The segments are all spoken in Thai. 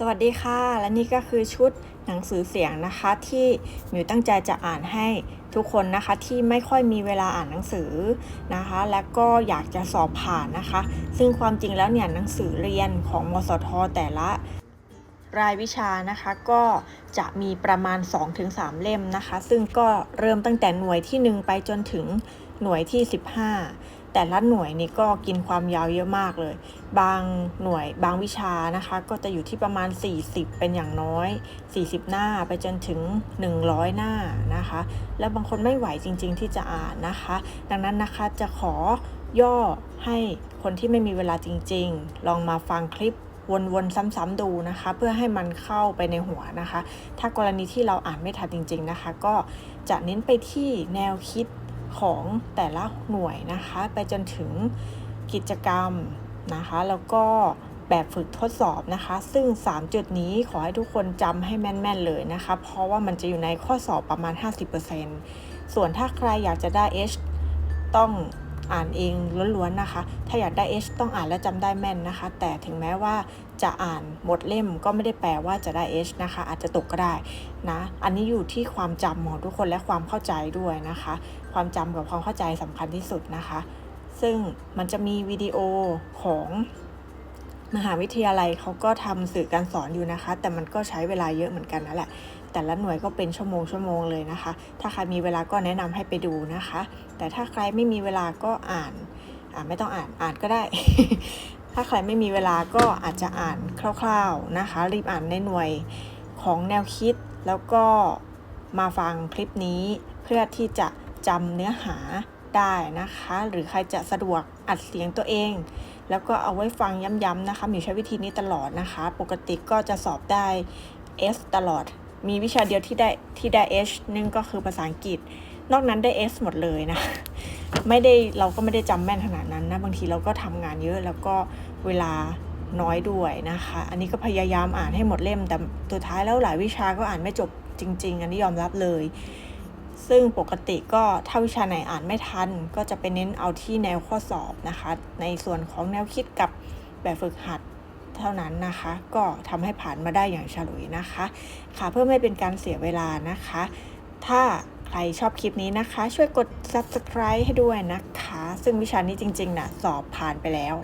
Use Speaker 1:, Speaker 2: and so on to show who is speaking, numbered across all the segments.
Speaker 1: สวัสดีค่ะ และนี่ก็คือชุดหนังสือเสียงนะคะที่มิวตั้งใจจะอ่านให้ทุกคนนะคะที่ไม่ค่อยมีเวลาอ่านหนังสือนะคะ และก็อยากจะสอบผ่านนะคะ ซึ่งความจริงแล้วเนี่ยหนังสือเรียนของมสทแต่ละรายวิชานะคะก็จะมีประมาณ 2-3 เล่มนะคะ ซึ่งก็เริ่มตั้งแต่หน่วยที่ 1 ไปจนถึงหน่วยที่ 15 แต่ละหน่วยนี่ก็กินความยาวเยอะมากเลย บางหน่วยบางวิชานะคะ ก็จะอยู่ที่ประมาณ 40 เป็นอย่างน้อย 40 หน้าไปจนถึง 100 หน้านะคะ แล้วบางคนไม่ไหวจริง ๆ ที่จะอ่านนะคะ ดังนั้นนะคะจะขอย่อให้คนที่ไม่มีเวลาจริง ๆ ลองมาฟังคลิปวนๆซ้ำๆดูนะคะ เพื่อให้มันเข้าไปในหัวนะคะ ถ้ากรณีที่เราอ่านไม่ทันจริง ๆนะคะ ก็จะเน้นไปที่แนวคิด ของแต่ละหน่วยนะคะ ไปจนถึงกิจกรรมนะคะ แล้วก็แบบฝึกทดสอบนะคะ ซึ่ง 3 จุดนี้ขอให้ทุกคนจำให้แม่น ๆ เลยนะคะ เพราะว่ามันจะอยู่ในข้อสอบประมาณ 50%ส่วนถ้าใครอยากจะได้ H ต้องอ่านเองล้วนๆนะคะ ถ้าอยากได้ H ต้องอ่านและจำได้แม่นนะคะ แต่ถึงแม้ว่า จะอ่านหมดเล่มก็ไม่ได้แปลว่าจะได้ H นะคะ อาจจะตกก็ได้นะ อันนี้อยู่ที่ความจำของทุกคนและความเข้าใจด้วยนะคะ ความจำกับความเข้าใจสำคัญที่สุดนะคะ ซึ่งมันจะมีวิดีโอของมหาวิทยาลัยเขาก็ทำสื่อการสอนอยู่นะคะ แต่มันก็ใช้เวลาเยอะเหมือนกันนั่นแหละ แต่ละหน่วยก็เป็นชั่วโมงชั่วโมงเลยนะคะ ถ้าใครมีเวลาก็แนะนำให้ไปดูนะคะ แต่ถ้าใครไม่มีเวลาก็อ่านอ่านไม่ต้องอ่านอ่านก็ได้ ถ้าใครไม่มีเวลาก็อาจจะอ่านคร่าวๆนะคะ รีบอ่านในหน่วยของแนวคิด แล้วก็มาฟังคลิปนี้เพื่อที่จะจำเนื้อหาได้นะคะ หรือใครจะสะดวกอัดเสียงตัวเอง แล้วก็เอาไว้ฟังย้ำๆนะคะมิวใช้วิธีนี้ตลอดนะคะ ปกติก็จะสอบได้ S ตลอด มีวิชาเดียวที่ได้ที่ได้ H นึงก็คือภาษาอังกฤษ นอกนั้นได้ S หมดเลยนะ ไม่ได้เราก็ไม่ได้จำแม่นขนาดนั้นนะ บางทีเราก็ทำงานเยอะแล้วก็ เวลาน้อยด้วยนะคะ อันนี้ก็พยายามอ่านให้หมดเล่ม แต่สุดท้ายแล้วหลายวิชาก็อ่านไม่จบจริง ๆ อันนี้ยอมรับเลย ซึ่งปกติก็ถ้าวิชาไหนอ่านไม่ทัน ก็จะไปเน้นเอาที่แนวข้อสอบนะคะ ในส่วนของแนวคิดกับแบบฝึกหัดเท่านั้นนะคะ ก็ทำให้ผ่านมาได้อย่างฉลุยนะคะ ค่ะเพื่อไม่เป็นการเสียเวลานะคะ ถ้า ใครชอบคลิปนี้นะคะ ช่วยกด subscribe ให้ด้วยนะคะ ซึ่งวิชานี้จริงๆนะสอบผ่านไปแล้ว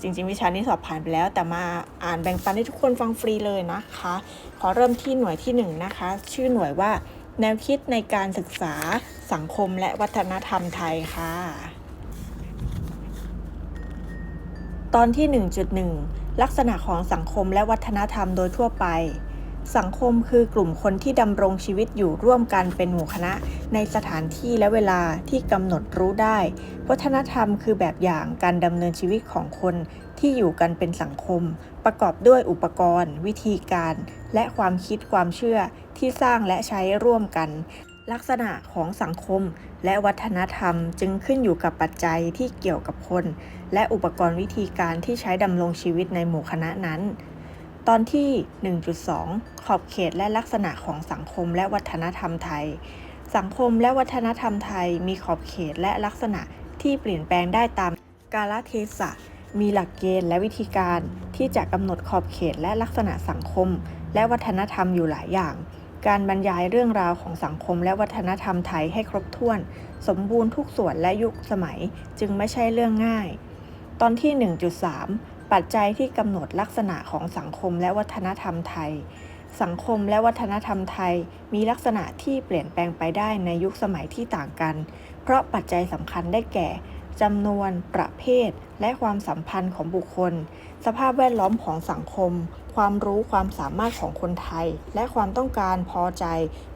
Speaker 1: จริง ๆ วิชานี้สอบผ่านไปแล้ว แต่มาอ่านแบ่งปันให้ทุกคนฟังฟรีเลยนะคะ ขอเริ่มที่หน่วยที่1นะคะ ชื่อหน่วยว่าแนวคิดในการศึกษาสังคมและวัฒนธรรมไทยค่ะ ตอนที่ 1.1 ลักษณะของสังคมและวัฒนธรรมโดยทั่วไป สังคมคือกลุ่มคนที่ดำรงชีวิตอยู่ร่วมกันเป็นหมู่คณะ ในสถานที่และเวลาที่กำหนดรู้ได้ วัฒนธรรมคือแบบอย่างการดำเนินชีวิตของคนที่อยู่กันเป็นสังคม ประกอบด้วยอุปกรณ์ วิธีการ และความคิดความเชื่อที่สร้างและใช้ร่วมกัน ลักษณะของสังคม และวัฒนธรรมจึงขึ้นอยู่กับปัจจัยที่เกี่ยวกับคน และอุปกรณ์วิธีการที่ใช้ดำรงชีวิตในหมู่คณะนั้น ตอนที่ 1.2 ขอบเขตและลักษณะของสังคมและวัฒนธรรมไทย สังคมและวัฒนธรรมไทยมีขอบเขตและลักษณะที่เปลี่ยนแปลงได้ตามกาลเทศะ มีหลักเกณฑ์และวิธีการที่จะกำหนดขอบเขตและลักษณะสังคม และวัฒนธรรมอยู่หลายอย่าง การบรรยายเรื่องราวของสังคมและวัฒนธรรมไทยให้ครบถ้วน สมบูรณ์ทุกส่วนและยุคสมัยจึงไม่ใช่เรื่องง่าย ตอนที่ 1.3 ปัจจัยที่กำหนดลักษณะของสังคมและวัฒนธรรมไทย สังคมและวัฒนธรรมไทยมีลักษณะที่เปลี่ยนแปลงไปได้ในยุคสมัยที่ต่างกัน เพราะปัจจัยสำคัญได้แก่จำนวน ประเภท และความสัมพันธ์ของบุคคล สภาพแวดล้อมของสังคม ความรู้ความสามารถของคนไทย และความต้องการพอใจ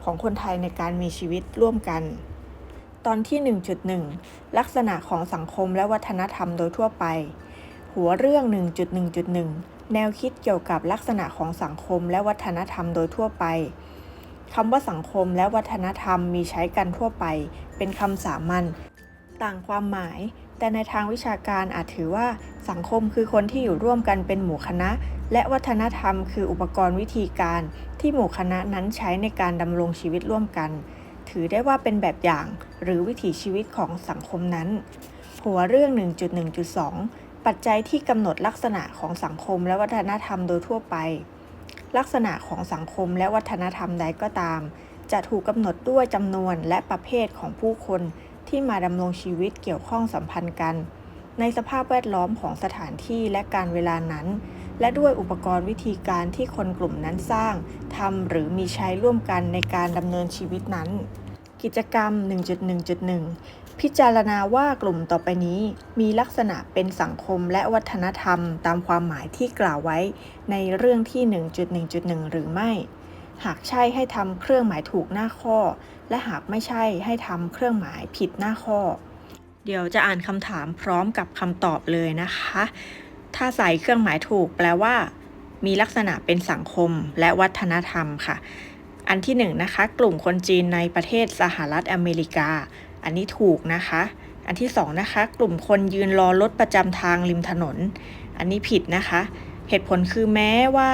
Speaker 1: ของคนไทยในการมีชีวิตร่วมกัน ตอนที่ 1.1 ลักษณะของสังคมและวัฒนธรรมโดยทั่วไป หัวเรื่อง 1.1.1 แนวคิดเกี่ยวกับลักษณะของสังคมและวัฒนธรรมโดยทั่วไปคำว่าสังคมและวัฒนธรรมมีใช้กันทั่วไป เป็นคำสามัญต่างความหมาย แต่ในทางวิชาการอาจถือว่า สังคมคือคนที่อยู่ร่วมกันเป็นหมู่คณะ และวัฒนธรรมคืออุปกรณ์วิธีการ ที่หมู่คณะนั้นใช้ในการดำรงชีวิตร่วมกัน ถือได้ว่าเป็นแบบอย่าง หรือวิถีชีวิตของสังคมนั้น หัวเรื่อง 1.1.2 ปัจจัยที่กำหนดลักษณะของสังคมและวัฒนธรรมโดยทั่วไป ลักษณะของสังคมและวัฒนธรรมใดก็ตาม จะถูกกำหนดด้วยจำนวนและประเภทของผู้คนที่มาดำรงชีวิตเกี่ยวข้องสัมพันธ์กัน ในสภาพแวดล้อมของสถานที่และการเวลานั้น และด้วยอุปกรณ์วิธีการที่คนกลุ่มนั้นสร้างทำหรือมีใช้ร่วมกันในการดำเนินชีวิตนั้น กิจกรรม 1.1.1 พิจารณาว่ากลุ่มต่อไปนี้มีลักษณะเป็นสังคมและวัฒนธรรมตามความหมายที่กล่าวไว้ในเรื่องที่ 1.1.1 หรือไม่ หากใช่ให้ทำเครื่องหมายถูกหน้าข้อ และหากไม่ใช่ให้ทำเครื่องหมายผิดหน้าข้อ เดี๋ยวจะอ่านคำถามพร้อมกับคำตอบเลยนะคะ ถ้าใส่เครื่องหมายถูกแปลว่า มีลักษณะเป็นสังคมและวัฒนธรรมค่ะอันที่หนึ่งนะคะกลุ่มคนจีนในประเทศสหรัฐอเมริกา อันนี้ถูกนะคะ อันที่สองนะคะ กลุ่มคนยืนรอรถประจำทางริมถนน อันนี้ผิดนะคะ เหตุผลคือแม้ว่า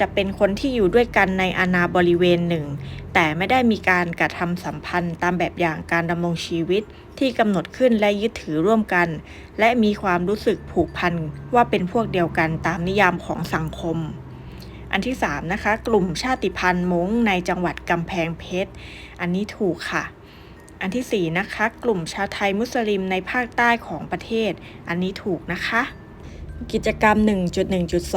Speaker 1: จะเป็นคนที่อยู่ด้วยกันในอาณาบริเวณหนึ่ง แต่ไม่ได้มีการกระทำสัมพันธ์ตามแบบอย่างการดำรงชีวิตที่กำหนดขึ้นและยึดถือร่วมกัน และมีความรู้สึกผูกพันว่าเป็นพวกเดียวกันตามนิยามของสังคม อันที่3นะคะ กลุ่มชาติพันธุ์ม้งในจังหวัดกำแพงเพชร อันนี้ถูกค่ะ อันทีสี่ 4 นะคะ กลุ่มชาวไทยมุสลิมในภาคใต้ของประเทศ อันนี้ถูกนะคะ กิจกรรม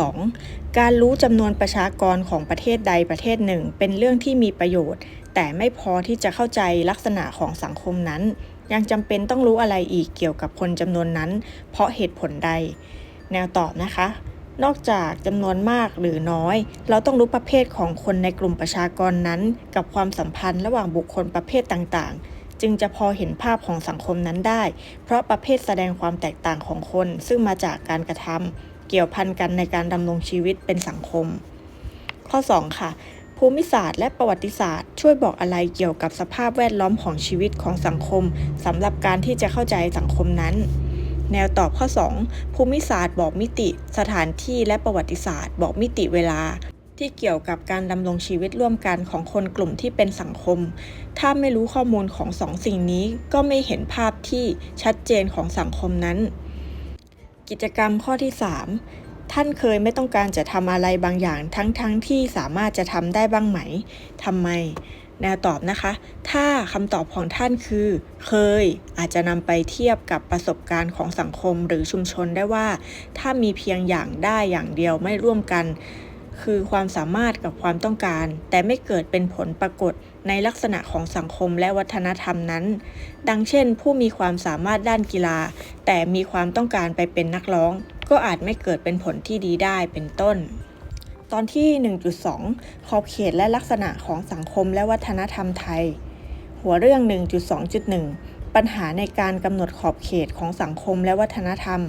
Speaker 1: 1.1.2 การรู้จำนวนประชากรของประเทศใดประเทศหนึ่ง เป็นเรื่องที่มีประโยชน์ แต่ไม่พอที่จะเข้าใจลักษณะของสังคมนั้น ยังจำเป็นต้องรู้อะไรอีกเกี่ยวกับคนจำนวนนั้น เพราะเหตุผลใด แนวตอบนะคะนอกจากจำนวนมากหรือน้อย เราต้องรู้ประเภทของคนในกลุ่มประชากรนั้น กับความสัมพันธ์ระหว่างบุคคลประเภทต่างๆ จึงจะพอเห็นภาพของสังคมนั้นได้ เพราะประเภทแสดงความแตกต่างของคน ซึ่งมาจากการกระทำเกี่ยวพันกันในการดำรงชีวิตเป็นสังคม ข้อ 2 ค่ะ ภูมิศาสตร์และประวัติศาสตร์ ช่วยบอกอะไรเกี่ยวกับสภาพแวดล้อมของชีวิตของสังคมสำหรับการที่จะเข้าใจสังคมนั้นแนวตอบข้อ 2 ภูมิศาสตร์บอกมิติ สถานที่และประวัติศาสตร์ บอกมิติเวลา ที่เกี่ยวกับการดำรงชีวิตร่วมกันของคนกลุ่มที่เป็นสังคม ถ้าไม่รู้ข้อมูลของสองสิ่งนี้ก็ไม่เห็นภาพที่ชัดเจนของสังคมนั้น กิจกรรมข้อที่ 3 ท่านเคยไม่ต้องการจะทำอะไรบางอย่างทั้งๆทที่สามารถจะทำได้บ้างไหมทำไมแนวตอบนะคะ ถ้าคำตอบของท่านคือ เคย อาจจะนำไปเทียบกับประสบการณ์ของสังคมหรือชุมชนได้ว่า ถ้ามีเพียงอย่างได้อย่างเดียวไม่ร่วมกัน คือความสามารถกับความต้องการ แต่ไม่เกิดเป็นผลปรากฏในลักษณะของสังคมและวัฒนธรรมนั้น ดังเช่น ผู้มีความสามารถด้านกีฬา แต่มีความต้องการไปเป็นนักร้อง ก็อาจไม่เกิดเป็นผลที่ดีได้เป็นต้น ตอนที่ 1.2 ขอบเขตและลักษณะของสังคมและวัฒนธรรมไทย หัวเรื่อง 1.2.1 ปัญหาในการกำหนดขอบเขตของสังคมและวัฒนธรรม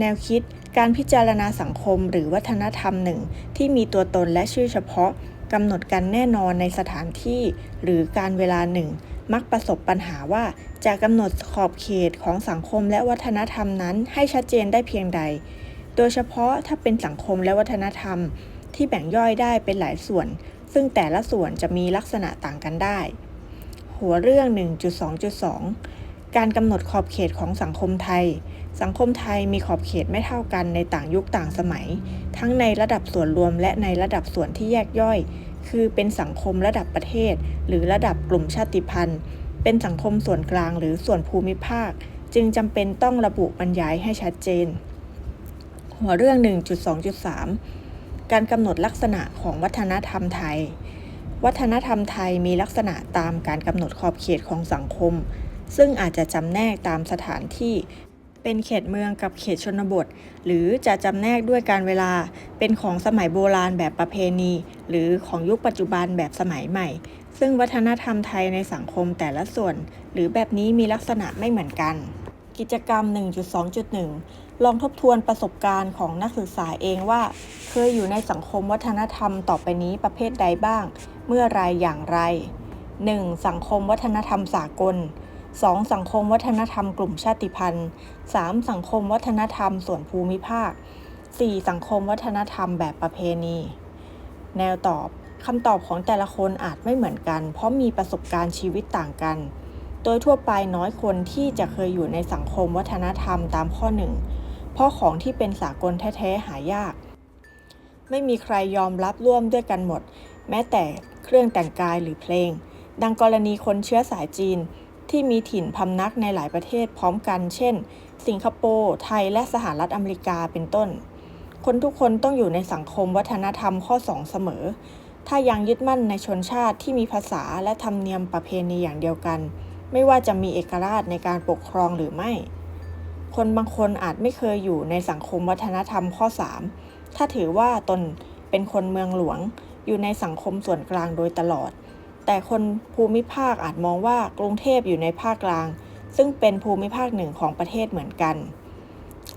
Speaker 1: แนวคิด การพิจารณาสังคมหรือวัฒนธรรมหนึ่ง ที่มีตัวตนและชื่อเฉพาะกำหนดกันแน่นอนในสถานที่ หรือการเวลาหนึ่ง มักประสบปัญหาว่าจะกำหนดขอบเขตของสังคมและวัฒนธรรมนั้นให้ชัดเจนได้เพียงใด โดยเฉพาะถ้าเป็นสังคมและวัฒนธรรม ที่แบ่งย่อยได้เป็นหลายส่วน ซึ่งแต่ละส่วนจะมีลักษณะต่างกันได้ หัวเรื่อง 1.2.2 การกำหนดขอบเขตของสังคมไทย สังคมไทยมีขอบเขตไม่เท่ากันในต่างยุคต่างสมัย ทั้งในระดับส่วนรวมและในระดับส่วนที่แยกย่อย คือเป็นสังคมระดับประเทศ หรือระดับกลุ่มชาติพันธุ์ เป็นสังคมส่วนกลางหรือส่วนภูมิภาค จึงจำเป็นต้องระบุบรรยายให้ชัดเจน หัวเรื่อง 1.2.3 การกำหนดลักษณะของวัฒนธรรมไทย วัฒนธรรมไทยมีลักษณะตามการกำหนดขอบเขตของสังคม ซึ่งอาจจะจำแนกตามสถานที่ เป็นเขตเมืองกับเขตชนบท หรือจะจำแนกด้วยการเวลา เป็นของสมัยโบราณแบบประเพณี หรือของยุคปัจจุบันแบบสมัยใหม่ ซึ่งวัฒนธรรมไทยในสังคมแต่ละส่วน หรือแบบนี้มีลักษณะไม่เหมือนกัน กิจกรรม 1.2.1 ลองทบทวนประสบการณ์ของนักศึกษาเองว่า เคยอยู่ในสังคมวัฒนธรรมต่อไปนี้ประเภทใดบ้าง เมื่อไรอย่างไร 1. สังคมวัฒนธรรมสากล 2. สังคมวัฒนธรรมกลุ่มชาติพันธุ์ 3. สังคมวัฒนธรรมส่วนภูมิภาค 4. สังคมวัฒนธรรมแบบประเพณี แนวตอบคำตอบของแต่ละคนอาจไม่เหมือนกัน เพราะมีประสบการณ์ชีวิตต่างกัน โดยทั่วไปน้อยคนที่จะเคยอยู่ในสังคมวัฒนธรรมตามข้อหนึ่งเพราะของที่เป็นสากลแท้ๆหายาก ไม่มีใครยอมรับร่วมด้วยกันหมด แม้แต่เครื่องแต่งกายหรือเพลง ดังกรณีคนเชื้อสายจีน ที่มีถิ่นพำนักในหลายประเทศพร้อมกัน เช่น สิงคโปร์ ไทย และสหรัฐอเมริกา เป็นต้น คนทุกคนต้องอยู่ในสังคมวัฒนธรรมข้อ2เสมอ ถ้ายังยึดมั่นในชนชาติที่มีภาษาและธรรมเนียมประเพณีอย่างเดียวกัน ไม่ว่าจะมีเอกราชในการปกครองหรือไม่ คนบางคนอาจไม่เคยอยู่ในสังคมวัฒนธรรมข้อ 3 ถ้าถือว่าตนเป็นคนเมืองหลวง อยู่ในสังคมส่วนกลางโดยตลอด แต่คนภูมิภาคอาจมองว่ากรุงเทพอยู่ในภาคกลาง ซึ่งเป็นภูมิภาคหนึ่งของประเทศเหมือนกัน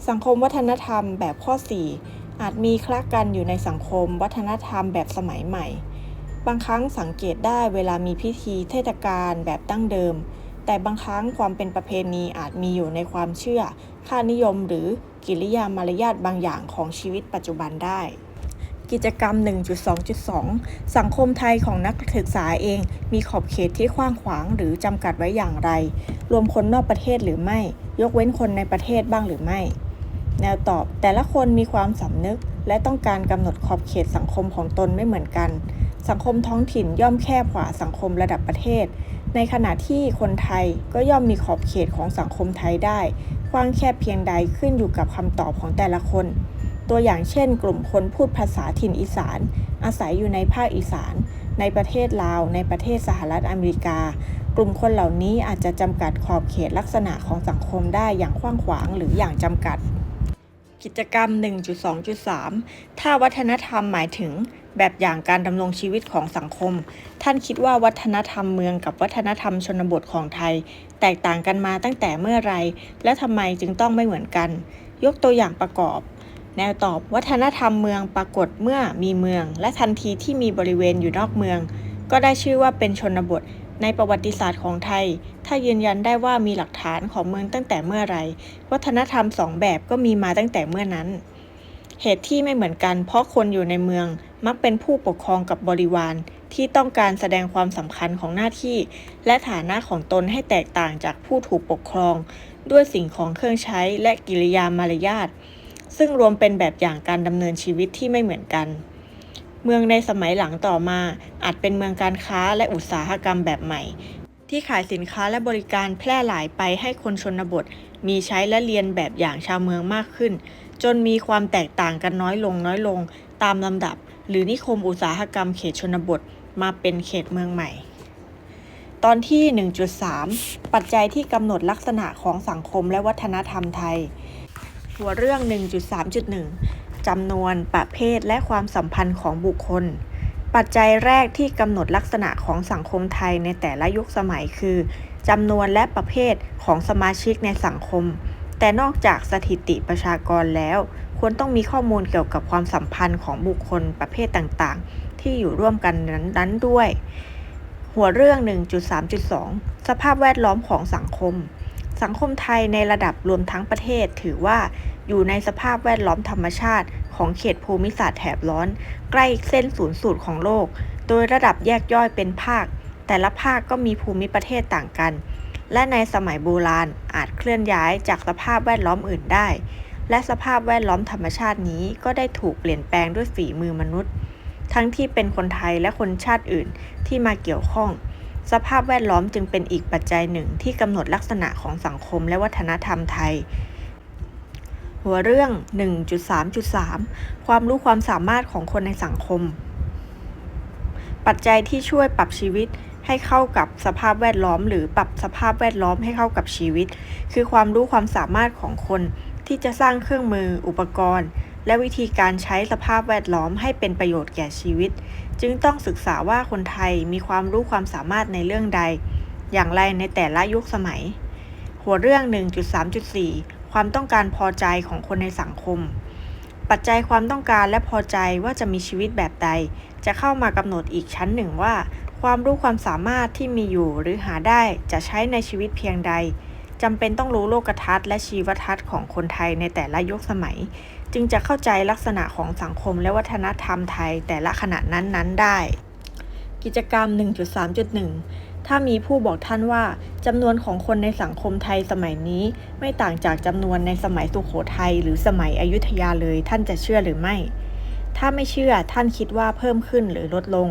Speaker 1: สังคมวัฒนธรรมแบบข้อ 4 อาจมีคละกันอยู่ในสังคมวัฒนธรรมแบบสมัยใหม่ บางครั้งสังเกตได้เวลามีพิธีเทศกาลแบบตั้งเดิม แต่บางครั้งความเป็นประเพณีอาจมีอยู่ในความเชื่อ ค่านิยมหรือกิริยามารยาทบางอย่างของชีวิตปัจจุบันได้ กิจกรรม 1.2.2 สังคมไทยของนักศึกษาเอง มีขอบเขตที่กว้างขวางหรือจำกัดไว้อย่างไร รวมคนนอกประเทศหรือไม่ ยกเว้นคนในประเทศบ้างหรือไม่ แนวตอบแต่ละคนมีความสำนึก และต้องการกำหนดขอบเขตสังคมของตนไม่เหมือนกัน สังคมท้องถิ่นย่อมแคบกว่าสังคมระดับประเทศ ในขณะที่คนไทยก็ย่อมมีขอบเขตของสังคมไทยได้กว้างแคบเพียงใดขึ้นอยู่กับคำตอบของแต่ละคน ตัวอย่างเช่น กลุ่มคนพูดภาษาถิ่นอีสาน อาศัยอยู่ในภาคอีสาน ในประเทศลาว ในประเทศสหรัฐอเมริกา กลุ่มคนเหล่านี้อาจจะจำกัดขอบเขตลักษณะของสังคมได้อย่างกว้างขวางหรืออย่างจำกัด กิจกรรม 1.2.3 ถ้าวัฒนธรรมหมายถึงแบบอย่างการดำรงชีวิตของสังคม ท่านคิดว่าวัฒนธรรมเมืองกับวัฒนธรรมชนบทของไทย แตกต่างกันมาตั้งแต่เมื่อไร และทำไมจึงต้องไม่เหมือนกัน ยกตัวอย่างประกอบ แนวตอบวัฒนธรรมเมืองปรากฏเมื่อมีเมือง และทันทีที่มีบริเวณอยู่นอกเมือง ก็ได้ชื่อว่าเป็นชนบท ในประวัติศาสตร์ของไทย ถ้ายืนยันได้ว่ามีหลักฐานของเมืองตั้งแต่เมื่อไรวัฒนธรรมสองแบบก็มีมาตั้งแต่เมื่อนั้น เหตุที่ไม่เหมือนกัน เพราะคนอยู่ในเมืองมักเป็นผู้ปกครองกับบริวารที่ต้องการแสดงความสำคัญของหน้าที่ และฐานะของตนให้แตกต่างจากผู้ถูกปกครอง ด้วยสิ่งของเครื่องใช้และกิริยามารยาท ซึ่งรวมเป็นแบบอย่างการดำเนินชีวิตที่ไม่เหมือนกัน เมืองในสมัยหลังต่อมาอาจเป็นเมืองการค้าและอุตสาหกรรมแบบใหม่ ที่ขายสินค้าและบริการแพร่หลายไปให้คนชนบท มีใช้และเรียนแบบอย่างชาวเมืองมากขึ้น จนมีความแตกต่างกันน้อยลงน้อยลง ตามลำดับ หรือนิคมอุตสาหกรรมเขตชนบทมาเป็นเขตเมืองใหม่ ตอนที่ 1.3 ปัจจัยที่กำหนดลักษณะของสังคมและวัฒนธรรมไทย หัวเรื่อง 1.3.1 จำนวนประเภทและความสัมพันธ์ของบุคคล ปัจจัยแรกที่กำหนดลักษณะของสังคมไทยในแต่ละยุคสมัยคือจำนวนและประเภทของสมาชิกในสังคม แต่นอกจากสถิติประชากรแล้ว ควรต้องมีข้อมูลเกี่ยวกับความสัมพันธ์ของบุคคลประเภทต่างๆ ที่อยู่ร่วมกันนั้นด้วย หัวเรื่อง 1.3.2 สภาพแวดล้อมของสังคม สังคมไทยในระดับรวมทั้งประเทศถือว่าอยู่ในสภาพแวดล้อมธรรมชาติของเขตภูมิศาสตร์แถบร้อน ใกล้เส้นศูนย์สูตรของโลก โดยระดับแยกย่อยเป็นภาค แต่ละภาคก็มีภูมิประเทศต่างกัน และในสมัยโบราณอาจเคลื่อนย้ายจากสภาพแวดล้อมอื่นได้ และสภาพแวดล้อมธรรมชาตินี้ก็ได้ถูกเปลี่ยนแปลงด้วยฝีมือมนุษย์ ทั้งที่เป็นคนไทยและคนชาติอื่นที่มาเกี่ยวข้อง สภาพแวดล้อมจึงเป็นอีกปัจจัยหนึ่งที่กำหนดลักษณะของสังคมและวัฒนธรรมไทย หัวเรื่อง 1.3.3 ความรู้ความสามารถของคนในสังคม ปัจจัยที่ช่วยปรับชีวิตให้เข้ากับสภาพแวดล้อม หรือปรับสภาพแวดล้อมให้เข้ากับชีวิต คือความรู้ความสามารถของคนที่จะสร้างเครื่องมือ อุปกรณ์ และวิธีการใช้สภาพแวดล้อมให้เป็นประโยชน์แก่ชีวิต จึงต้องศึกษาว่าคนไทยมีความรู้ความสามารถในเรื่องใด อย่างไรในแต่ละยุคสมัย หัวเรื่อง 1.3.4 ความต้องการพอใจของคนในสังคม ปัจจัยความต้องการและพอใจว่าจะมีชีวิตแบบใด จะเข้ามากำหนดอีกชั้นหนึ่งว่า ความรู้ความสามารถที่มีอยู่หรือหาได้จะใช้ในชีวิตเพียงใดจำเป็นต้องรู้โลกทัศน์และชีวทัศน์ของคนไทยในแต่ละยุคสมัย จึงจะเข้าใจลักษณะของสังคมและวัฒนธรรมไทยแต่ละขณะนั้นๆ ได้ กิจกรรม 1.3.1 ถ้ามีผู้บอกท่านว่าจำนวนของคนในสังคมไทยสมัยนี้ไม่ต่างจากจำนวนในสมัยสุโขทัยหรือสมัยอยุธยาเลยท่านจะเชื่อหรือไม่ ถ้าไม่เชื่อท่านคิดว่าเพิ่มขึ้นหรือลดลง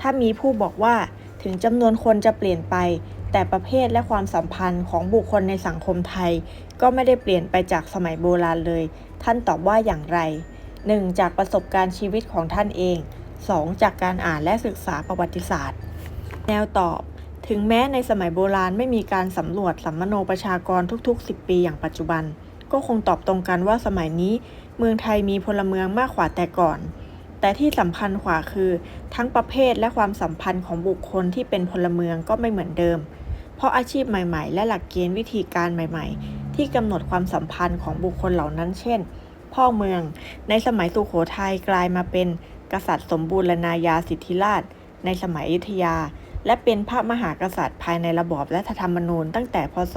Speaker 1: ถ้ามีผู้บอกว่าถึงจำนวนคนจะเปลี่ยนไป แต่ประเภทและความสัมพันธ์ของบุคคลในสังคมไทย ก็ไม่ได้เปลี่ยนไปจากสมัยโบราณเลย ท่านตอบว่าอย่างไร 1. จากประสบการณ์ชีวิตของท่านเอง 2. จากการอ่านและศึกษาประวัติศาสตร์ แนวตอบ ถึงแม้ในสมัยโบราณไม่มีการสำรวจสัมมโนประชากรทุกๆ 10 ปีอย่างปัจจุบัน ก็คงตอบตรงกันว่าสมัยนี้ เมืองไทยมีพลเมืองมากกว่าแต่ก่อน แต่ที่สำคัญกว่าคือ ทั้งประเภทและความสัมพันธ์ของบุคคลที่เป็นพลเมืองก็ไม่เหมือนเดิม เพราะอาชีพใหม่ ๆ และหลักเกณฑ์วิธีการใหม่ ๆ ที่กำหนดความสัมพันธ์ของบุคคลเหล่านั้น เช่น พ่อเมือง ในสมัยสุโขทัยกลายมาเป็น กษัตริย์สมบูรณาญาสิทธิราช ในสมัยอยุธยา และเป็นพระมหากษัตริย์ภายในระบอบรัฐธรรมนูญ ตั้งแต่พศ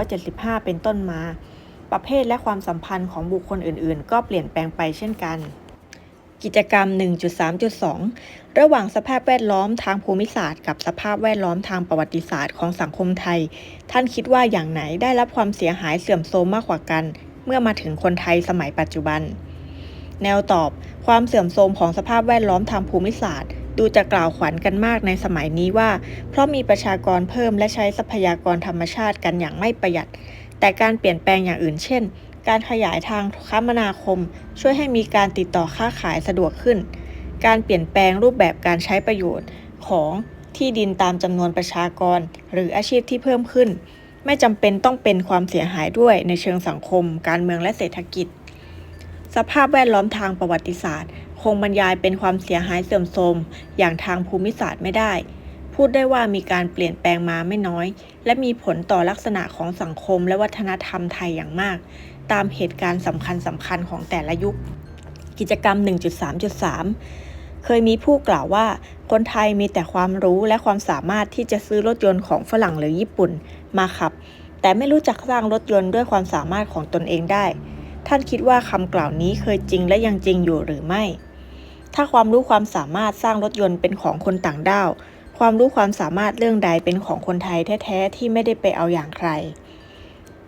Speaker 1: 2475 เป็นต้นมา ประเภทและความสัมพันธ์ของบุคคลอื่น ๆ ก็เปลี่ยนแปลงไปเช่นกัน กิจกรรม 1.3.2 ระหว่างสภาพแวดล้อมทางภูมิศาสตร์ กับสภาพแวดล้อมทางประวัติศาสตร์ของสังคมไทย ท่านคิดว่าอย่างไหนได้รับความเสียหายเสื่อมโทรมมากกว่ากัน เมื่อมาถึงคนไทยสมัยปัจจุบัน แนวตอบ ความเสื่อมโทรมของสภาพแวดล้อมทางภูมิศาสตร์ ดูจะกล่าวขวัญกันมากในสมัยนี้ว่า เพราะมีประชากรเพิ่มและใช้ทรัพยากรธรรมชาติกันอย่างไม่ประหยัด แต่การเปลี่ยนแปลงอย่างอื่นเช่น การขยายทางคมนาคม ช่วยให้มีการติดต่อค้าขายสะดวกขึ้น การเปลี่ยนแปลงรูปแบบการใช้ประโยชน์ของที่ดินตามจำนวนประชากร หรืออาชีพที่เพิ่มขึ้น ไม่จำเป็นต้องเป็นความเสียหายด้วยในเชิงสังคม การเมืองและเศรษฐกิจ สภาพแวดล้อมทางประวัติศาสตร์ คงบรรยายเป็นความเสียหายเสื่อมโทรมอย่างทางภูมิศาสตร์ไม่ได้ พูดได้ว่ามีการเปลี่ยนแปลงมาไม่น้อย และมีผลต่อลักษณะของสังคมและวัฒนธรรมไทยอย่างมาก ตามเหตุการณ์สำคัญสำคัญของแต่ละยุค กิจกรรม 1.3.3 เคยมีผู้กล่าวว่า คนไทยมีแต่ความรู้และความสามารถที่จะซื้อรถยนต์ของฝรั่งหรือญี่ปุ่นมาขับ แต่ไม่รู้จักสร้างรถยนต์ด้วยความสามารถของตนเองได้ ท่านคิดว่าคำกล่าวนี้เคยจริงและยังจริงอยู่หรือไม่ ถ้าความรู้ความสามารถสร้างรถยนต์เป็นของคนต่างด้าวความรู้ความสามารถเรื่องใดเป็นของคนไทยแท้ ๆ ที่ไม่ได้ไปเอาอย่างใคร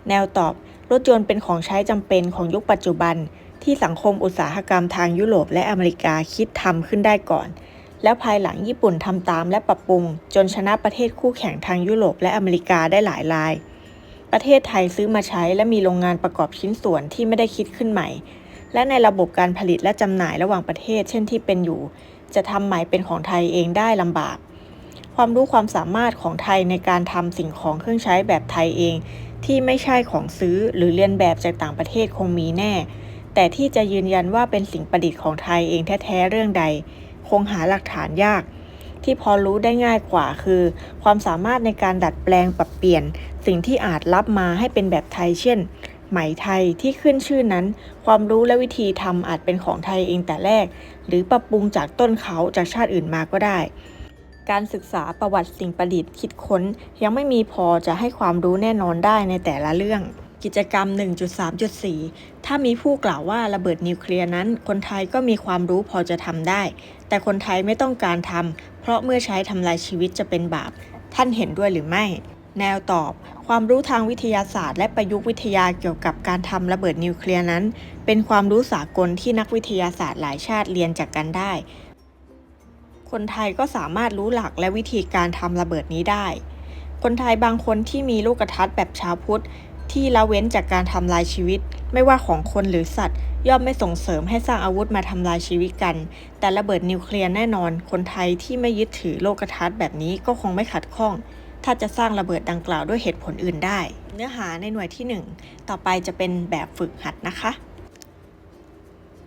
Speaker 1: แนวตอบ รถยนต์เป็นของใช้จำเป็นของยุคปัจจุบัน ที่สังคมอุตสาหกรรมทางยุโรปและอเมริกาคิดทำขึ้นได้ก่อน แล้วภายหลังญี่ปุ่นทำตามและปรับปรุง จนชนะประเทศคู่แข่งทางยุโรปและอเมริกาได้หลายราย ประเทศไทยซื้อมาใช้และมีโรงงานประกอบชิ้นส่วนที่ไม่ได้คิดขึ้นใหม่ และในระบบการผลิตและจำหน่ายระหว่างประเทศ เช่นที่เป็นอยู่ จะทำใหม่เป็นของไทยเองได้ลำบาก ความรู้ความสามารถของไทยในการทำสิ่งของเครื่องใช้แบบไทยเอง ที่ไม่ใช่ของซื้อหรือเรียนแบบจากต่างประเทศคงมีแน่ แต่ที่จะยืนยันว่าเป็นสิ่งประดิษฐ์ของไทยเองแท้ๆเรื่องใด คงหาหลักฐานยาก ที่พอรู้ได้ง่ายกว่าคือ ความสามารถในการดัดแปลงปรับเปลี่ยน สิ่งที่อาจรับมาให้เป็นแบบไทยเช่นไหมไทยที่ขึ้นชื่อนั้น ความรู้และวิธีทำอาจเป็นของไทยเองแต่แรก หรือปรับปรุงจากต้นเขาจากชาติอื่นมาก็ได้ การศึกษาประวัติสิ่งประดิษฐ์คิดค้น ยังไม่มีพอจะให้ความรู้แน่นอนได้ในแต่ละเรื่อง กิจกรรม 1.3.4 ถ้ามีผู้กล่าวว่าระเบิดนิวเคลียร์นั้น คนไทยก็มีความรู้พอจะทำได้ แต่คนไทยไม่ต้องการทำเพราะเมื่อใช้ทำลายชีวิตจะเป็นบาป ท่านเห็นด้วยหรือไม่แนวตอบ ความรู้ทางวิทยาศาสตร์และประยุกต์วิทยาเกี่ยวกับการทำระเบิดนิวเคลียร์นั้น เป็นความรู้สากลที่นักวิทยาศาสตร์หลายชาติเรียนจากกันได้ คนไทยก็สามารถรู้หลักและวิธีการทำระเบิดนี้ได้ คนไทยบางคนที่มีลูกทัศน์แบบชาวพุทธ ที่ละเว้นจากการทำลายชีวิต ไม่ว่าของคนหรือสัตว์ ย่อมไม่ส่งเสริมให้สร้างอาวุธมาทำลายชีวิตกัน แต่ระเบิดนิวเคลียร์แน่นอน คนไทยที่ไม่ยึดถือโลกทัศน์แบบนี้ก็คงไม่ขัดข้อง ถ้าจะสร้างระเบิดดังกล่าวด้วยเหตุผลอื่นได้ เนื้อหาในหน่วยที่ 1 ต่อไปจะเป็นแบบฝึกหัดนะคะ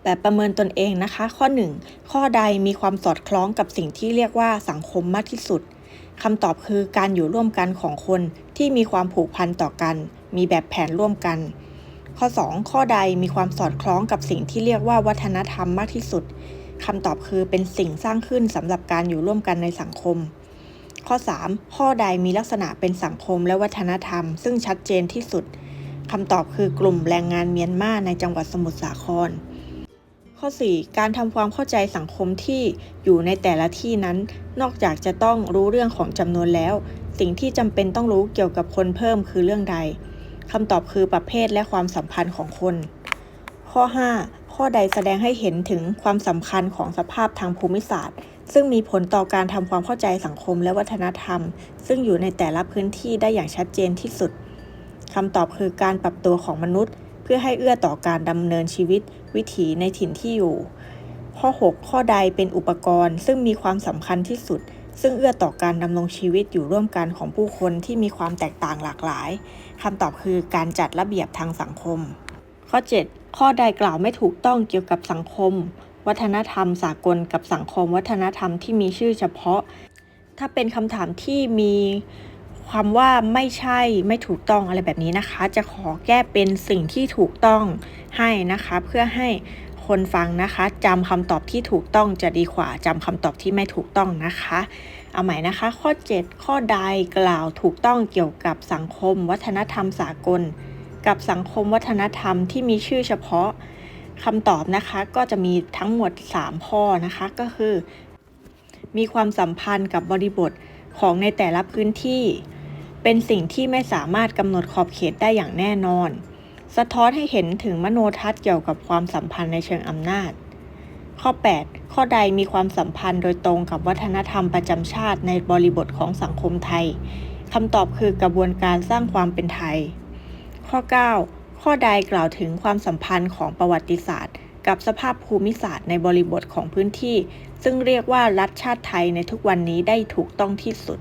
Speaker 1: แบบประเมินตนเองนะคะ ข้อ 1 ข้อใดมีความสอดคล้องกับสิ่งที่เรียกว่าสังคมมากที่สุดคำตอบคือการอยู่ร่วมกันของคนที่มีความผูกพันต่อกัน มีแบบแผนร่วมกัน ข้อ 2 ข้อใดมีความสอดคล้องกับสิ่งที่เรียกว่าวัฒนธรรมมากที่สุดคำตอบคือเป็นสิ่งสร้างขึ้นสำหรับการอยู่ร่วมกันในสังคม ข้อ 3 ข้อใดมีลักษณะเป็นสังคมและวัฒนธรรม ซึ่งชัดเจนที่สุดคำตอบคือกลุ่มแรงงานเมียนมาในจังหวัดสมุทรสาคร ข้อ 4 การทำความเข้าใจสังคมที่อยู่ในแต่ละที่นั้น นอกจากจะต้องรู้เรื่องของจำนวนแล้ว สิ่งที่จำเป็นต้องรู้เกี่ยวกับคนเพิ่มคือเรื่องใดคำตอบคือประเภทและความสัมพันธ์ของคน ข้อ 5 ข้อใดแสดงให้เห็นถึงความสำคัญของสภาพทางภูมิศาสตร์ ซึ่งมีผลต่อการทำความเข้าใจสังคมและวัฒนธรรม ซึ่งอยู่ในแต่ละพื้นที่ได้อย่างชัดเจนที่สุดคำตอบคือการปรับตัวของมนุษย์ เพื่อให้เอื้อต่อการดำเนินชีวิตวิถีในถิ่นที่อยู่ ข้อ 6 ข้อใดเป็นอุปกรณ์ ซึ่งมีความสำคัญที่สุด ซึ่งเอื้อต่อการดำรงชีวิตอยู่ร่วมกันของผู้คนที่มีความแตกต่างหลากหลายคำตอบคือการจัดระเบียบทางสังคม ข้อ 7 ข้อใดกล่าวไม่ถูกต้องเกี่ยวกับสังคม วัฒนธรรมสากลกับสังคม วัฒนธรรมที่มีชื่อเฉพาะ ถ้าเป็นคำถามที่มี ความว่าไม่ใช่ไม่ถูกต้องอะไรแบบนี้นะคะ จะขอแก้เป็นสิ่งที่ถูกต้องให้นะคะ เพื่อให้คนฟังนะคะจำคำตอบที่ถูกต้องจะดีกว่าจำคำตอบที่ไม่ถูกต้องนะคะ เอาใหม่นะคะ ข้อ 7 ข้อใดกล่าวถูกต้องเกี่ยวกับสังคม วัฒนธรรมสากล กับสังคมวัฒนธรรมที่มีชื่อเฉพาะคำตอบนะคะก็จะมีทั้งหมด 3 ข้อนะคะก็คือ มีความสัมพันธ์กับบริบทของในแต่ละพื้นที่ เป็นสิ่งที่ไม่สามารถกำหนดขอบเขตได้อย่างแน่นอน สะท้อนให้เห็นถึงมโนทัศน์เกี่ยวกับความสัมพันธ์ในเชิงอำนาจ ข้อ 8 ข้อใดมีความสัมพันธ์โดยตรงกับวัฒนธรรมประจำชาติในบริบทของสังคมไทยคำตอบคือกระบวนการสร้างความเป็นไทย ข้อ 9 ข้อใดกล่าวถึงความสัมพันธ์ของประวัติศาสตร์ กับสภาพภูมิศาสตร์ในบริบทของพื้นที่ ซึ่งเรียกว่ารัฐชาติไทยในทุกวันนี้ได้ถูกต้องที่สุด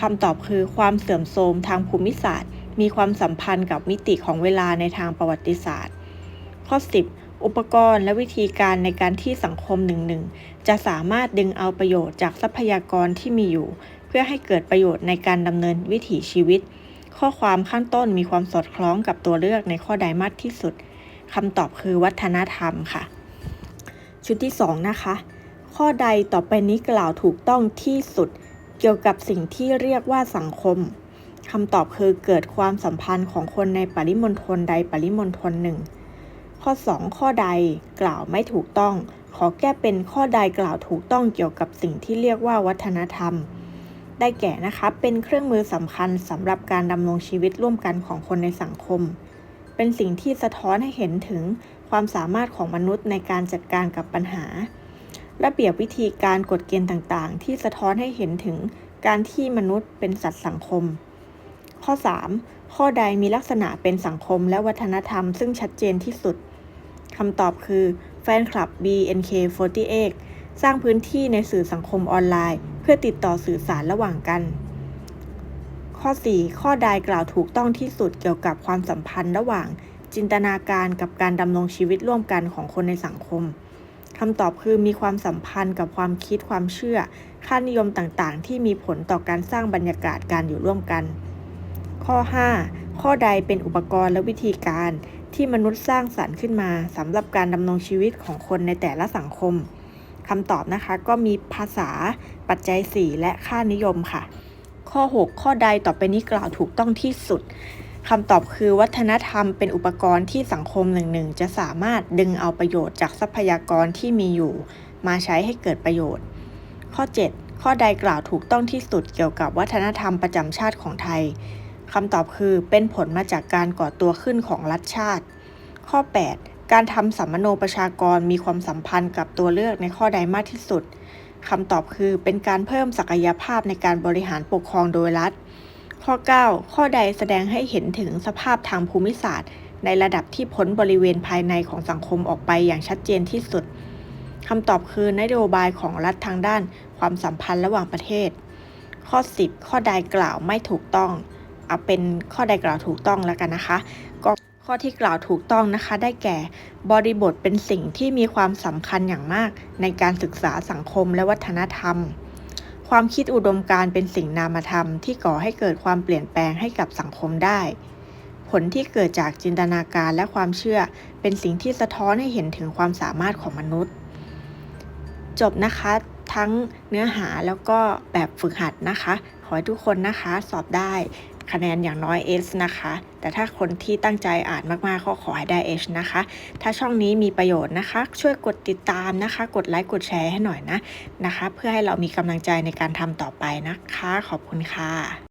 Speaker 1: คำตอบคือความเสื่อมโทรมทางภูมิศาสตร์ มีความสัมพันธ์กับมิติของเวลาในทางประวัติศาสตร์ ข้อ 10 อุปกรณ์และวิธีการในการที่สังคมหนึ่งๆจะสามารถดึงเอาประโยชน์จากทรัพยากรที่มีอยู่ เพื่อให้เกิดประโยชน์ในการดำเนินวิถีชีวิต ข้อความข้างต้นมีความสอดคล้องกับตัวเลือกในข้อใดมากที่สุดคำตอบคือวัฒนธรรมค่ะ ชุดที่ 2 นะคะ ข้อใดต่อไปนี้กล่าวถูกต้องที่สุด เกี่ยวกับสิ่งที่เรียกว่าสังคมคำตอบคือเกิดความสัมพันธ์ของคนในปริมณฑลใดปริมณฑลหนึ่ง ข้อ 2 ข้อใดกล่าวไม่ถูกต้อง ขอแก้เป็นข้อใดกล่าวถูกต้องเกี่ยวกับสิ่งที่เรียกว่าวัฒนธรรม ได้แก่นะคะเป็นเครื่องมือสำคัญสำหรับการดำรงชีวิตร่วมกันของคนในสังคม เป็นสิ่งที่สะท้อนให้เห็นถึงความสามารถของมนุษย์ในการจัดการกับปัญหา ระเบียบวิธีการกฎเกณฑ์ต่างๆ ที่สะท้อนให้เห็นถึงการที่มนุษย์เป็นสัตว์สังคม ข้อ 3 ข้อใดมีลักษณะเป็นสังคมและวัฒนธรรมซึ่งชัดเจนที่สุดคำตอบคือแฟนคลับ BNK48 สร้างพื้นที่ในสื่อสังคมออนไลน์ เพื่อติดต่อสื่อสารระหว่างกัน ข้อ 4 ข้อใดกล่าวถูกต้องที่สุดเกี่ยวกับความสัมพันธ์ระหว่างจินตนาการกับการดำรงชีวิตร่วมกันของคนในสังคม คำตอบคือมีความสัมพันธ์กับความคิดความเชื่อ ค่านิยมต่างๆ ที่มีผลต่อการสร้างบรรยากาศการอยู่ร่วมกัน ข้อ 5 ข้อใดเป็นอุปกรณ์และวิธีการที่มนุษย์สร้างสรรค์ขึ้นมาสำหรับการดำรงชีวิตของคนในแต่ละสังคมคำตอบนะคะก็มีภาษาปัจจัย 4 และค่านิยมค่ะ ข้อ 6 ข้อใดต่อไปนี้กล่าวถูกต้องที่สุด คำตอบคือวัฒนธรรมเป็นอุปกรณ์ที่สังคมหนึ่งๆ จะสามารถดึงเอาประโยชน์จากทรัพยากรที่มีอยู่ มาใช้ให้เกิดประโยชน์ ข้อ 7 ข้อใดกล่าวถูกต้องที่สุดเกี่ยวกับวัฒนธรรมประจำชาติของไทยคำตอบคือเป็นผลมาจากการก่อตัวขึ้นของรัฐชาติ ข้อ 8 การทำสัมมโนประชากรมีความสัมพันธ์กับตัวเลือกในข้อใดมากที่สุดคำตอบคือเป็นการเพิ่มศักยภาพในการบริหารปกครองโดยรัฐ ข้อ 9 ข้อใดแสดงให้เห็นถึงสภาพทางภูมิศาสตร์ ในระดับที่พ้นบริเวณภายในของสังคมออกไปอย่างชัดเจนที่สุดคำตอบคือนโยบายของรัฐทางด้านความสัมพันธ์ระหว่างประเทศ ข้อ 10 ข้อใดกล่าวไม่ถูกต้อง เอาเป็นข้อใดกล่าวถูกต้องแล้วกันนะคะก็ข้อที่กล่าวถูกต้องนะคะ ได้แก่ บริบทเป็นสิ่งที่มีความสำคัญอย่างมากในการศึกษาสังคมและวัฒนธรรม ความคิดอุดมการณ์เป็นสิ่งนามธรรมที่ก่อให้เกิดความเปลี่ยนแปลงให้กับสังคมได้ ผลที่เกิดจากจินตนาการและความเชื่อ เป็นสิ่งที่สะท้อนให้เห็นถึงความสามารถของมนุษย์ จบนะคะทั้งเนื้อหาแล้วก็แบบฝึกหัดนะคะ ขอให้ทุกคนนะคะสอบได้ คะแนนอย่างน้อย S นะคะ แต่ถ้าคนที่ตั้งใจอ่านมากๆก็ขอให้ได้ H นะคะ ถ้าช่องนี้มีประโยชน์นะคะ ช่วยกดติดตามนะคะ กดไลค์กดแชร์ให้หน่อยนะนะคะ เพื่อให้เรามีกำลังใจในการทำต่อไปนะคะ ขอบคุณค่ะ